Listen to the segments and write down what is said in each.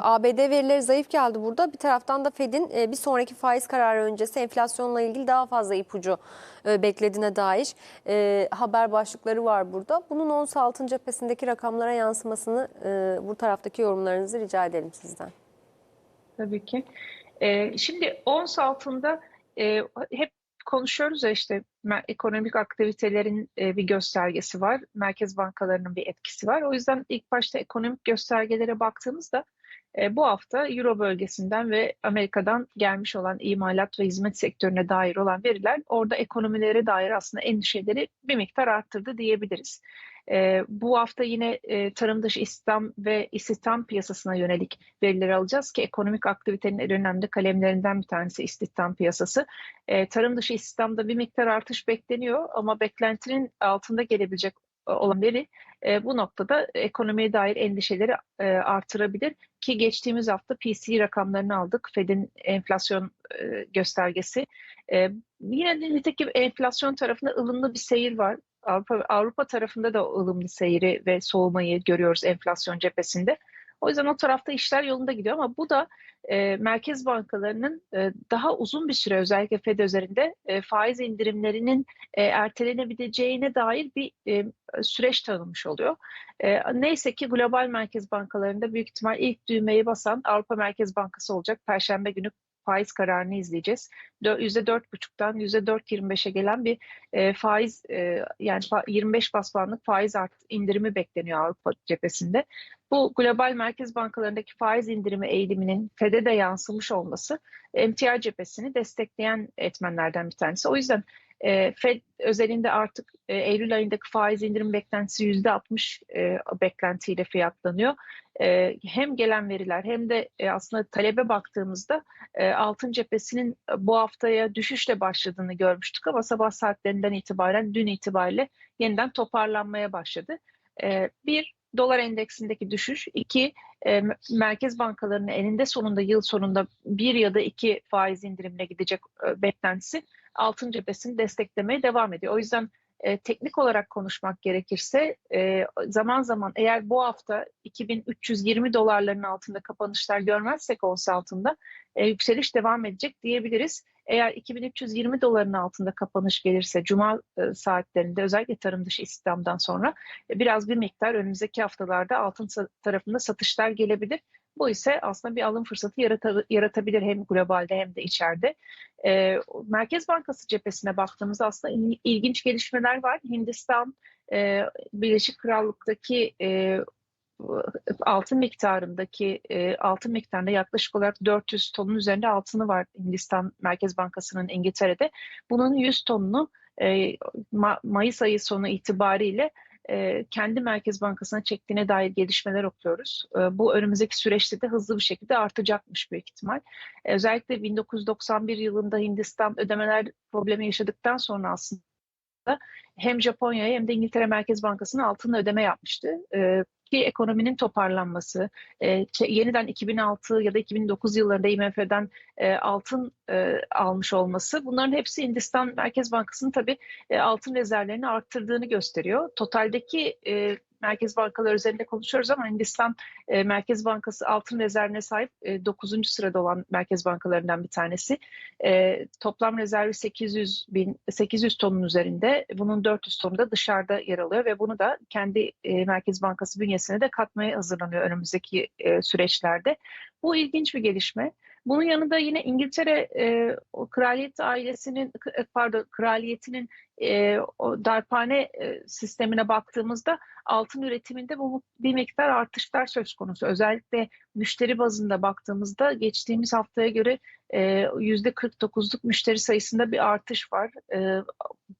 ABD verileri zayıf geldi burada. Bir taraftan da Fed'in e, bir sonraki faiz kararı öncesi enflasyonla ilgili daha fazla ipucu e, beklediğine dair e, haber başlıkları var burada. Bunun ons altın cephesindeki rakamlara yansımasını bu taraftaki yorumlarınızı rica edelim sizden. Tabii ki. Ee, şimdi ons altında e, hep konuşuyoruz ya işte ekonomik aktivitelerin bir göstergesi var. Merkez bankalarının bir etkisi var. O yüzden ilk başta ekonomik göstergelere baktığımızda e, bu hafta Euro bölgesinden ve Amerika'dan gelmiş olan imalat ve hizmet sektörüne dair olan veriler orada ekonomilere dair aslında endişeleri bir miktar arttırdı diyebiliriz. E, bu hafta yine e, tarım dışı istihdam ve istihdam piyasasına yönelik verileri alacağız ki ekonomik aktivitenin en önemli kalemlerinden bir tanesi istihdam piyasası. Tarım dışı istihdamda bir miktar artış bekleniyor ama beklentinin altında gelebilecek olan veri e, bu noktada ekonomiye dair endişeleri e, artırabilir ki geçtiğimiz hafta PCE rakamlarını aldık. Fed'in enflasyon e, göstergesi. E, yine de nitekim enflasyon tarafında ılımlı bir seyir var. Avrupa, Avrupa tarafında da ılımlı seyri ve soğumayı görüyoruz enflasyon cephesinde. O yüzden o tarafta işler yolunda gidiyor ama bu da e, merkez bankalarının e, daha uzun bir süre özellikle Fed üzerinde e, faiz indirimlerinin e, ertelenebileceğine dair bir e, süreç tanımış oluyor. E, neyse ki global merkez bankalarında büyük ihtimal ilk düğmeyi basan Avrupa Merkez Bankası olacak. Perşembe günü faiz kararını izleyeceğiz. %4,5'tan %4,25'e gelen bir e, faiz e, yani fa- 25 bas puanlık faiz art indirimi bekleniyor Avrupa cephesinde. Bu global merkez bankalarındaki faiz indirimi eğiliminin FED'e de yansımış olması emtia cephesini destekleyen etmenlerden bir tanesi. O yüzden e, Fed özelinde artık e, Eylül ayındaki faiz indirim beklentisi %60 e, beklentiyle fiyatlanıyor. E, hem gelen veriler hem de e, aslında talebe baktığımızda e, altın cephesinin bu haftaya düşüşle başladığını görmüştük ama sabah saatlerinden itibaren dün itibariyle yeniden toparlanmaya başladı. E, bir, dolar endeksindeki düşüş. iki e, merkez bankalarının eninde sonunda yıl sonunda bir ya da iki faiz indirimine gidecek e, beklentisi altın cephesini desteklemeye devam ediyor. O yüzden e, teknik olarak konuşmak gerekirse e, zaman zaman eğer bu hafta 2320 dolarların altında kapanışlar görmezsek ons altında e, yükseliş devam edecek diyebiliriz. Eğer 2320 doların altında kapanış gelirse cuma e, saatlerinde özellikle tarım dışı istihdamdan sonra e, biraz bir miktar önümüzdeki haftalarda altın tarafında satışlar gelebilir. Bu ise aslında bir alım fırsatı yarata- yaratabilir hem globalde hem de içeride. E, Merkez Bankası cephesine baktığımızda aslında il- ilginç gelişmeler var. Hindistan, Birleşik Krallık'taki altın miktarındaki e, altın miktarında yaklaşık olarak 400 tonun üzerinde altını var Hindistan Merkez Bankası'nın İngiltere'de. Bunun 100 tonunu e, Ma- Mayıs ayı sonu itibariyle e, kendi Merkez Bankası'na çektiğine dair gelişmeler okuyoruz. E, bu önümüzdeki süreçte de hızlı bir şekilde artacakmış büyük ihtimal. E, özellikle 1991 yılında Hindistan ödemeler problemi yaşadıktan sonra aslında hem Japonya'ya hem de İngiltere Merkez Bankası'na altınla ödeme yapmıştı. E, ki ekonominin toparlanması, e, yeniden 2006 ya da 2009 yıllarında IMF'den e, altın e, almış olması bunların hepsi Hindistan Merkez Bankası'nın tabii e, altın rezervlerini arttırdığını gösteriyor. Totaldeki e, merkez bankalar üzerinde konuşuyoruz ama Hindistan e, Merkez Bankası altın rezervine sahip e, 9. sırada olan merkez bankalarından bir tanesi. E, toplam rezervi 800 bin 800 tonun üzerinde. Bunun 400 tonu da dışarıda yer alıyor ve bunu da kendi e, Merkez Bankası bünyesine de katmaya hazırlanıyor önümüzdeki e, süreçlerde. Bu ilginç bir gelişme. Bunun yanında yine İngiltere e, o kraliyet ailesinin k- pardon kraliyetinin e, o darphane e, sistemine baktığımızda altın üretiminde bu bir miktar artışlar söz konusu. Özellikle müşteri bazında baktığımızda geçtiğimiz haftaya göre e, yüzde 49'luk müşteri sayısında bir artış var. E,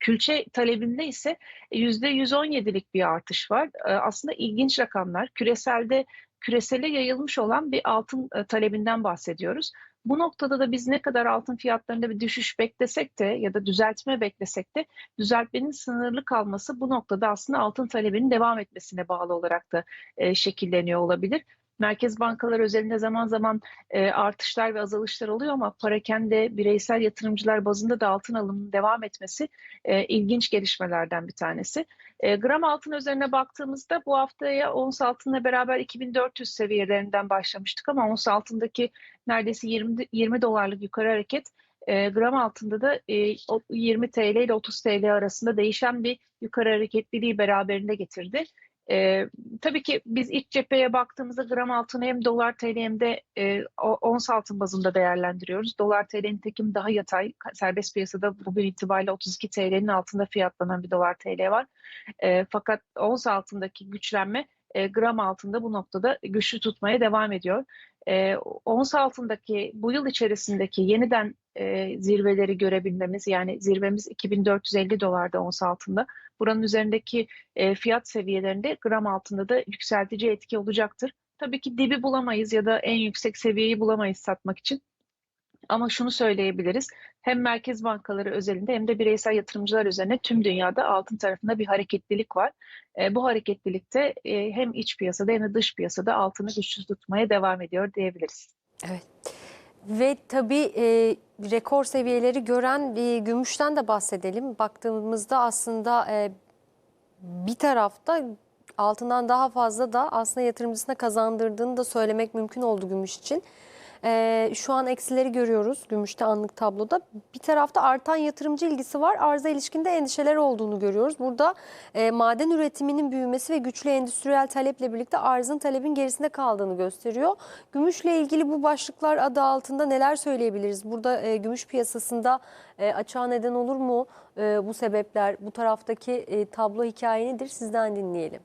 külçe talebinde ise yüzde 117'lik bir artış var. E, aslında ilginç rakamlar. Küreselde küresele yayılmış olan bir altın e, talebinden bahsediyoruz. Bu noktada da biz ne kadar altın fiyatlarında bir düşüş beklesek de ya da düzeltme beklesek de düzeltmenin sınırlı kalması bu noktada aslında altın talebinin devam etmesine bağlı olarak da e, şekilleniyor olabilir. Merkez bankaları özelinde zaman zaman e, artışlar ve azalışlar oluyor ama parakende bireysel yatırımcılar bazında da altın alımının devam etmesi e, ilginç gelişmelerden bir tanesi. E, gram altın üzerine baktığımızda bu haftaya ons altınla beraber 2400 seviyelerinden başlamıştık ama ons altındaki neredeyse 20, 20 dolarlık yukarı hareket e, gram altında da e, o 20 TL ile 30 TL arasında değişen bir yukarı hareketliliği beraberinde getirdi. E, tabii ki biz iç cepheye baktığımızda gram altını hem dolar TL hem de e, ons altın bazında değerlendiriyoruz. Dolar TL nitekim daha yatay. Serbest piyasada bugün itibariyle 32 TL'nin altında fiyatlanan bir dolar TL var. E, fakat ons altındaki güçlenme e, gram altında bu noktada güçlü tutmaya devam ediyor. E, ons altındaki bu yıl içerisindeki yeniden e, zirveleri görebilmemiz yani zirvemiz 2450 dolarda ons altında. Buranın üzerindeki e, fiyat seviyelerinde gram altında da yükseltici etki olacaktır. Tabii ki dibi bulamayız ya da en yüksek seviyeyi bulamayız satmak için. Ama şunu söyleyebiliriz. Hem merkez bankaları özelinde hem de bireysel yatırımcılar üzerine tüm dünyada altın tarafında bir hareketlilik var. E, bu hareketlilikte e, hem iç piyasada hem de dış piyasada altını güçlü tutmaya devam ediyor diyebiliriz. Evet. Ve tabii e, rekor seviyeleri gören bir gümüşten de bahsedelim. Baktığımızda aslında e, bir tarafta altından daha fazla da aslında yatırımcısına kazandırdığını da söylemek mümkün oldu gümüş için. E, şu an eksileri görüyoruz gümüşte anlık tabloda. Bir tarafta artan yatırımcı ilgisi var. Arza ilişkinde endişeler olduğunu görüyoruz. Burada e, maden üretiminin büyümesi ve güçlü endüstriyel taleple birlikte arzın talebin gerisinde kaldığını gösteriyor. Gümüşle ilgili bu başlıklar adı altında neler söyleyebiliriz? Burada e, gümüş piyasasında e, açığa neden olur mu e, bu sebepler? Bu taraftaki e, tablo hikaye nedir? Sizden dinleyelim.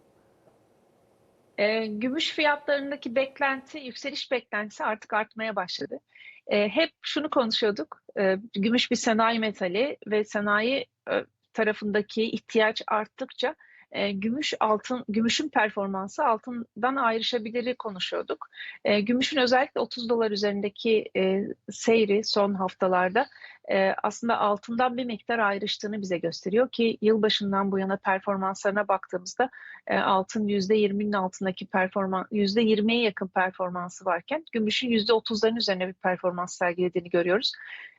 E, gümüş fiyatlarındaki beklenti, yükseliş beklentisi artık artmaya başladı. E, hep şunu konuşuyorduk, e, gümüş bir sanayi metali ve sanayi e, tarafındaki ihtiyaç arttıkça e, gümüş altın gümüşün performansı altından ayrışabiliri konuşuyorduk. E, gümüşün özellikle 30 dolar üzerindeki e, seyri son haftalarda e, aslında altından bir miktar ayrıştığını bize gösteriyor ki yılbaşından bu yana performanslarına baktığımızda e, altın %20'nin altındaki performans %20'ye yakın performansı varken gümüşün %30'ların üzerine bir performans sergilediğini görüyoruz.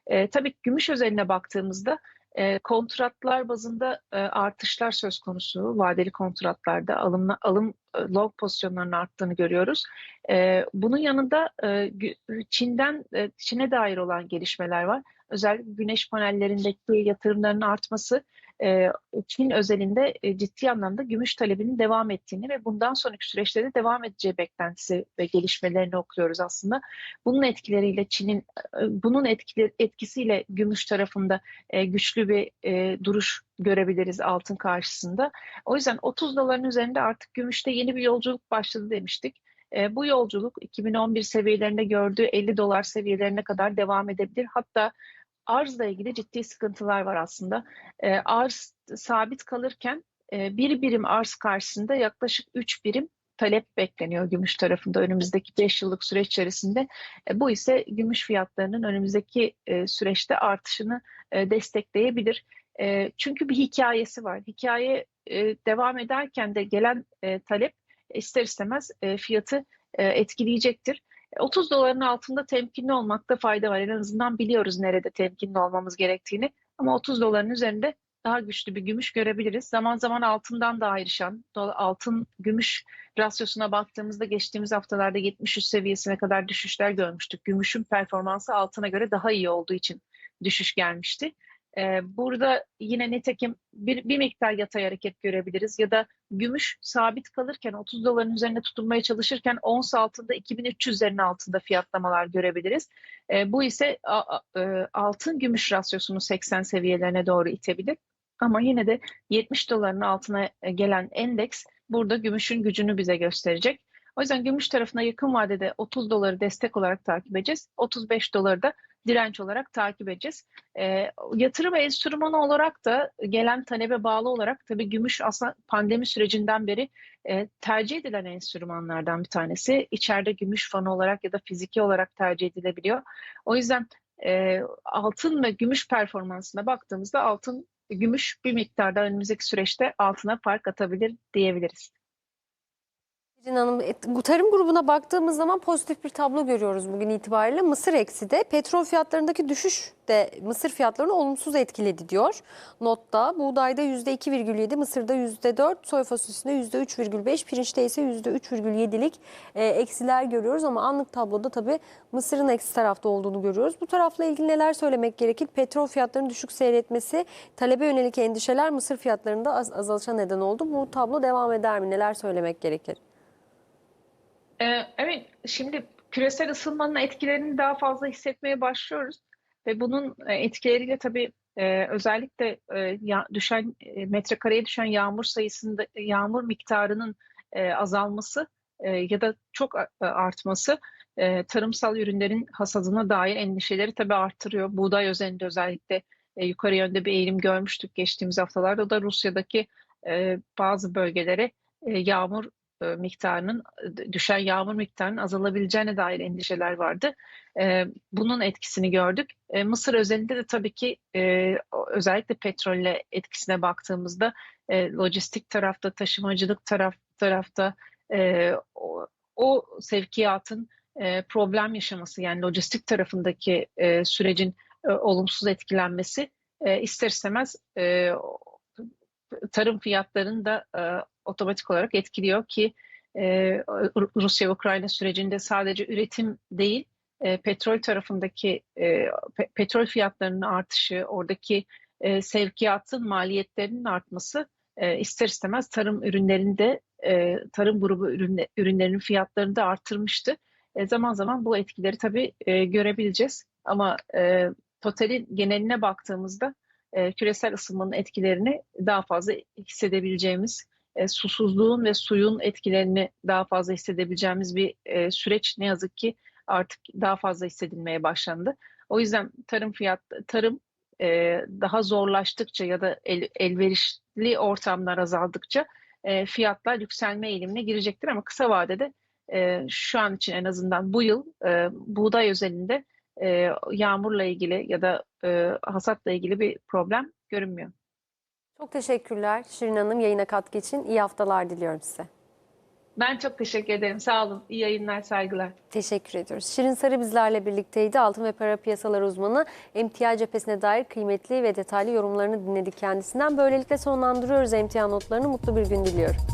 E, tabii gümüş özeline baktığımızda e, kontratlar bazında e, artışlar söz konusu. Vadeli kontratlarda alım, alım long pozisyonlarının arttığını görüyoruz. E, bunun yanında e, Çin'den e, Çin'e dair olan gelişmeler var. Özellikle güneş panellerindeki yatırımların artması Çin özelinde e, ciddi anlamda gümüş talebinin devam ettiğini ve bundan sonraki süreçte de devam edeceği beklentisi ve gelişmelerini okuyoruz aslında. Bunun etkileriyle Çin'in e, bunun etkileri, etkisiyle gümüş tarafında e, güçlü bir e, duruş görebiliriz altın karşısında. O yüzden 30 doların üzerinde artık gümüşte yeni bir yolculuk başladı demiştik. E, bu yolculuk 2011 seviyelerinde gördüğü 50 dolar seviyelerine kadar devam edebilir. Hatta arzla ilgili ciddi sıkıntılar var aslında. E, arz sabit kalırken e, bir birim arz karşısında yaklaşık 3 birim talep bekleniyor gümüş tarafında önümüzdeki 5 yıllık süreç içerisinde. E, bu ise gümüş fiyatlarının önümüzdeki e, süreçte artışını e, destekleyebilir. E, çünkü bir hikayesi var. Hikaye e, devam ederken de gelen e, talep ister istemez e, fiyatı e, etkileyecektir. 30 doların altında temkinli olmakta fayda var. En azından biliyoruz nerede temkinli olmamız gerektiğini. Ama 30 doların üzerinde daha güçlü bir gümüş görebiliriz. Zaman zaman altından da ayrışan, altın gümüş rasyosuna baktığımızda geçtiğimiz haftalarda 70 seviyesine kadar düşüşler görmüştük. Gümüşün performansı altına göre daha iyi olduğu için düşüş gelmişti. Ee, burada yine nitekim bir, bir miktar yatay hareket görebiliriz ya da gümüş sabit kalırken 30 doların üzerinde tutunmaya çalışırken ons altında 2300'lerin altında fiyatlamalar görebiliriz. Ee, bu ise e, altın gümüş rasyosunu 80 seviyelerine doğru itebilir. Ama yine de 70 doların altına gelen endeks burada gümüşün gücünü bize gösterecek. O yüzden gümüş tarafına yakın vadede 30 doları destek olarak takip edeceğiz. 35 doları da direnç olarak takip edeceğiz. E, yatırım enstrümanı olarak da gelen talebe bağlı olarak tabii gümüş aslında pandemi sürecinden beri e, tercih edilen enstrümanlardan bir tanesi. İçeride gümüş fanı olarak ya da fiziki olarak tercih edilebiliyor. O yüzden e, altın ve gümüş performansına baktığımızda altın gümüş bir miktarda önümüzdeki süreçte altına fark atabilir diyebiliriz. Şirin Hanım, tarım grubuna baktığımız zaman pozitif bir tablo görüyoruz bugün itibariyle. Mısır eksi de petrol fiyatlarındaki düşüş de mısır fiyatlarını olumsuz etkiledi diyor. Notta buğdayda %2,7, mısırda %4, soya fasulyesinde %3,5, pirinçte ise %3,7'lik e, eksiler görüyoruz. Ama anlık tabloda tabii mısırın eksi tarafta olduğunu görüyoruz. Bu tarafla ilgili neler söylemek gerekir? Petrol fiyatlarının düşük seyretmesi, talebe yönelik endişeler mısır fiyatlarında az, azalışa neden oldu. Bu tablo devam eder mi? Neler söylemek gerekir? Ee, Evet, şimdi küresel ısınmanın etkilerini daha fazla hissetmeye başlıyoruz ve bunun e, etkileriyle tabii e, özellikle e, düşen metrekareye düşen yağmur sayısında yağmur miktarının azalması ya da çok artması tarımsal ürünlerin hasadına dair endişeleri tabii arttırıyor. Buğday özelinde özellikle yukarı yönde bir eğilim görmüştük geçtiğimiz haftalarda. O da Rusya'daki bazı bölgelere yağmur miktarının düşen yağmur miktarının azalabileceğine dair endişeler vardı. E, bunun etkisini gördük. E, Mısır özelinde de tabii ki e, özellikle petrolle etkisine baktığımızda e, lojistik tarafta, taşımacılık taraf, tarafta e, o, sevkiyatın e, problem yaşaması yani lojistik tarafındaki e, sürecin e, olumsuz etkilenmesi e, ister istemez e, tarım fiyatlarını da e, otomatik olarak etkiliyor ki e, Rusya-Ukrayna sürecinde sadece üretim değil, e, petrol tarafındaki e, pe- petrol fiyatlarının artışı, oradaki e, sevkiyatın maliyetlerinin artması e, ister istemez tarım ürünlerinde e, tarım grubu ürünle, ürünlerinin fiyatlarını da artırmıştı. E, zaman zaman bu etkileri tabii e, görebileceğiz ama e, totalin geneline baktığımızda e, küresel ısınmanın etkilerini daha fazla hissedebileceğimiz, e, susuzluğun ve suyun etkilerini daha fazla hissedebileceğimiz bir e, süreç ne yazık ki artık daha fazla hissedilmeye başlandı. O yüzden tarım fiyat tarım e, daha zorlaştıkça ya da el, elverişli ortamlar azaldıkça e, fiyatlar yükselme eğilimine girecektir ama kısa vadede e, şu an için en azından bu yıl e, buğday özelinde e, yağmurla ilgili ya da e, hasatla ilgili bir problem görünmüyor. Çok teşekkürler Şirin Hanım yayına katkı için. İyi haftalar diliyorum size. Ben çok teşekkür ederim. Sağ olun. İyi yayınlar, saygılar. Teşekkür ediyoruz. Şirin Sarı bizlerle birlikteydi. Altın ve para piyasaları uzmanı emtia cephesine dair kıymetli ve detaylı yorumlarını dinledik kendisinden. Böylelikle sonlandırıyoruz emtia notlarını. Mutlu bir gün diliyorum.